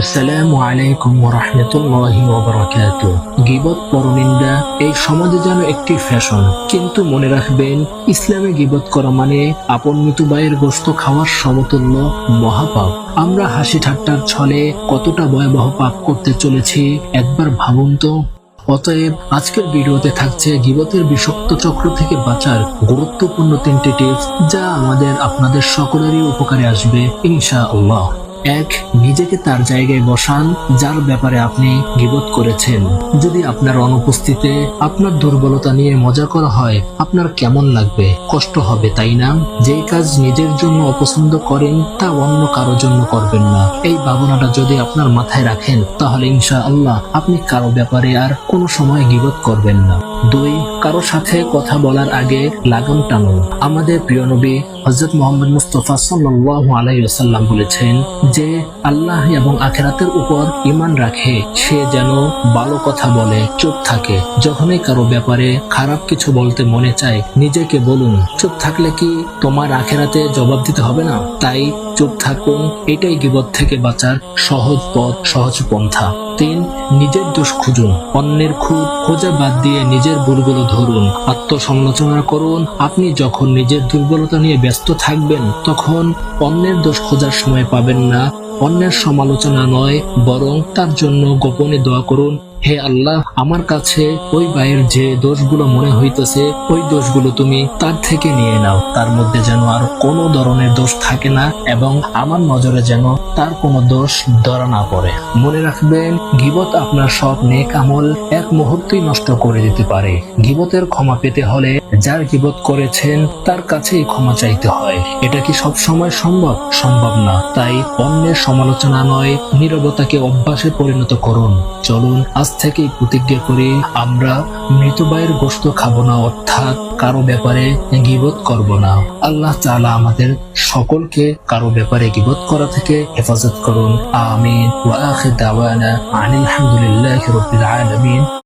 আসসালামু আলাইকুম রহমতুল্লাহি ওবরাকাত গিবত পরনিন্দা, এই সমাজে যেন একটি ফ্যাশন। কিন্তু মনে রাখবেন, ইসলামে গিবত করা মানে আপন মৃত্যু ভাইয়ের গোস্ত খাওয়ার সমতুল্য মহাপাপ। আমরা হাসি ঠাট্টার ছলে কতটা ভয়াবহ পাপ করতে চলেছি, একবার ভাবুন তো। অতএব আজকের ভিডিওতে থাকছে গিবতের বিষাক্ত চক্র থেকে বাঁচার গুরুত্বপূর্ণ তিনটি টিপস, যা আমাদের আপনাদের সকলেরই উপকারে আসবে ইনশা আল্লাহ এক, নিজেকে তার জায়গায় বসান, যার ব্যাপারে আপনি গিবত করেছেন। যদি আপনার অনুপস্থিতিতে আপনার দুর্বলতা নিয়ে মজা করা হয়, আপনার কেমন লাগবে? কষ্ট হবে, তাই না? যেই কাজ নিজের জন্য অপছন্দ করেন, তা অন্য কারও জন্য করবেন না। এই ভাবনাটা যদি আপনার মাথায় রাখেন, তাহলে ইনশা আল্লাহ আপনি কারও ব্যাপারে আর কোনো সময় গিবত করবেন না। দুই, কারও সাথে কথা বলার আগে লাগাম টানুন। আমাদের প্রিয় নবী হজরত মোহাম্মদ মুস্তফা সাল্লাহ আলাইসাল্লাম বলেছেন যে, আল্লাহ এবং আখেরাতের উপর ইমান রাখে, সে যেন ভালো কথা বলে, চুপ থাকে। যখনই কারও ব্যাপারে খারাপ কিছু বলতে মনে চায়, নিজেকে বলুন, চুপ থাকলে কি তোমার আখেরাতে জবাব দিতে হবে না? তাই চুপ থাকুন, এটাই গিবত থেকে বাঁচার সহজ পথ, সহজ পন্থা। তিন, নিজের দোষ খুঁজুন, অন্যের খুব খোঁজা বাদ দিয়ে নিজের ভুলগুলো ধরুন, আত্মসমালোচনা করুন, আপনি যখন নিজের দুর্বলতা নিয়ে ব্যস্ত থাকবেন, তখন অন্যের দোষ খোঁজার সময় পাবেন না, অন্যের সমালোচনা নয়, বরং তার জন্য গোপনে দোয়া করুন হে আল্লাহ, আমার কাছে ওই ভাইয়ের যে দোষগুলো মনে হইতেছে, ওই দোষগুলো তুমি তার থেকে নিয়ে নাও। তার মধ্যে যেন আর কোনো ধরনের দোষ থাকে না এবং আমার নজরে যেন তার কোনো দোষ ধরা না পড়ে। মনে রাখবেন, গিবত আপনার সব নেক আমল এক মুহূর্তেই নষ্ট করে দিতে পারে। গিবতের ক্ষমা পেতে হলে যার গিবত করেছেন, তার কাছেই ক্ষমা চাইতে হয়। এটা কি সব সময় সম্ভব? সম্ভব না। তাই অন্যের সমালোচনা নয়, নীরবতাকে অভ্যাসে পরিণত করুন। চলুন আজ থেকেই প্রতিজ্ঞা করি আমরা মৃত ভাইয়ের গোস্ত খাব না, অর্থাৎ কারও ব্যাপারে গিবত করব না। আল্লাহ তালা আমাদের সকলকে কারও ব্যাপারে গিবত করা থেকে হেফাজত করুন। আমিন। ওয়া